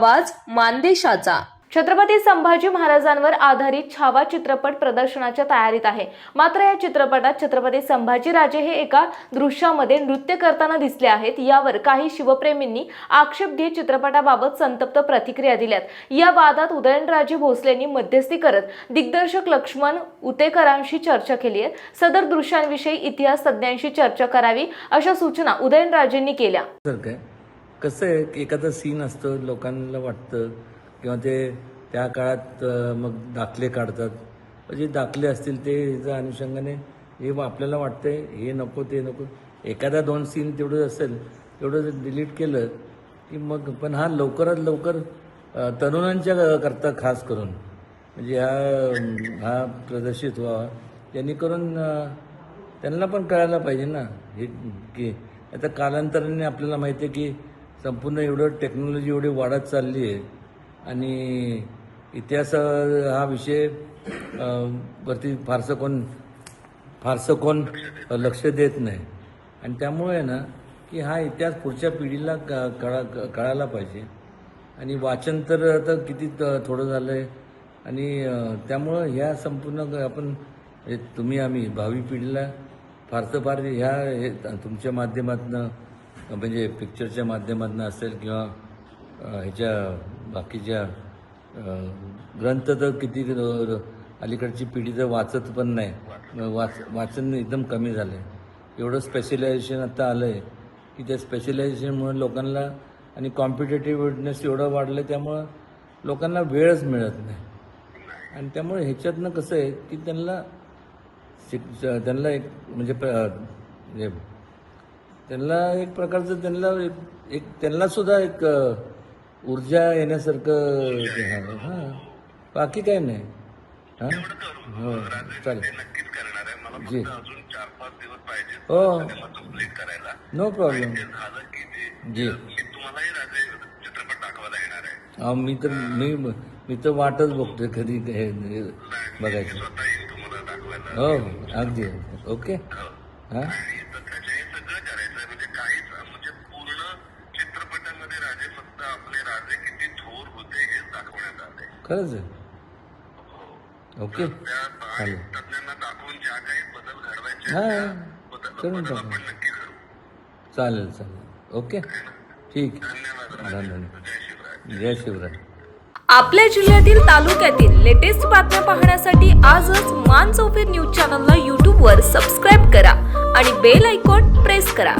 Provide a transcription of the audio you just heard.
आवाज मानदेशाचा. छत्रपती संभाजी महाराजांवर आधारित छावा चित्रपट प्रदर्शनाच्या तयारीत आहे. मात्र या चित्रपटात छत्रपती संभाजीराजे हे एका दृश्यामध्ये नृत्य करताना दिसले आहेत. यावर काही शिवप्रेमींनी आक्षेप घेत चित्रपटाबाबत संतप्त प्रतिक्रिया दिल्यात. या वादात उदयनराजे भोसलेंनी मध्यस्थी करत दिग्दर्शक लक्ष्मण उतेकरांशी चर्चा केली आहे. सदर दृश्यांविषयी इतिहास तज्ज्ञांशी चर्चा करावी अशा सूचना उदयनराजेंनी केल्या. कसं आहे की एखादं सीन असतं लोकांना वाटतं किंवा ते त्या काळात मग दाखले काढतात. जे दाखले असतील ते ह्याच्या अनुषंगाने हे आपल्याला वाटतंय हे नको ते नको. एखादा दोन सीन तेवढं असेल तेवढं जर डिलीट केलं की मग पण हा लवकरात लवकर तरुणांच्या करता खास करून म्हणजे हा हा प्रदर्शित व्हावा. जेणेकरून त्यांना पण कळायला पाहिजे ना. हे की आता कालांतराने आपल्याला माहिती आहे की संपूर्ण एवढं टेक्नॉलॉजी एवढी वाढत चालली आहे. आणि इतिहास हा विषय वरती फारसं कोण फारसं कोण लक्ष देत नाही. आणि त्यामुळे आहे ना की हा इतिहास पुढच्या पिढीला कळा कळायला पाहिजे. आणि वाचन तर आता किती त- थोडं झालं आहे आणि त्यामुळं ह्या संपूर्ण आपण हे तुम्ही आम्ही भावी पिढीला फारसं फार ह्या हे तुमच्या माध्यमातनं म्हणजे पिक्चरच्या माध्यमातनं असेल किंवा ह्याच्या बाकीच्या ग्रंथ तर किती अलीकडची पिढी तर वाचत पण नाही. वाच वाचन एकदम कमी झालं आहे एवढं स्पेशलायझेशन आता आलं आहे की त्या स्पेशलायझेशनमुळे लोकांना आणि कॉम्पिटेटिव्हनेस एवढं वाढलं त्यामुळं लोकांना वेळच मिळत नाही. आणि त्यामुळे ह्याच्यातनं कसं आहे की त्यांना शिक त्यांना एक म्हणजे प्र- म्हणजे त्यांना एक प्रकारचं त्यांना एक एक त्यांना सुद्धा एक ऊर्जा येण्यासारखं. हां बाकी काही नाही. हां? हो चालेल. जी. हो. नो प्रॉब्लेम जी. मी येणार आहे. हा, मी तर मी मी तर वाटच बघतोय कधी हे हे बघायची. हो हो अगदी. ओके. हां. खरंच आहे. ओके. चालेल. हां बदल करून टाकू. चालेल चालेल. ओके. ठीक. धन्यवाद जय शिवराय जय शिवराय आपल्या जिल्ह्यातील तालुक्यातील लेटेस्ट बातम्या पाहण्यासाठी आजच मान चौफेर न्यूज चॅनलला यूट्यूबवर सबस्क्राईब करा आणि बेल आयकॉन प्रेस करा.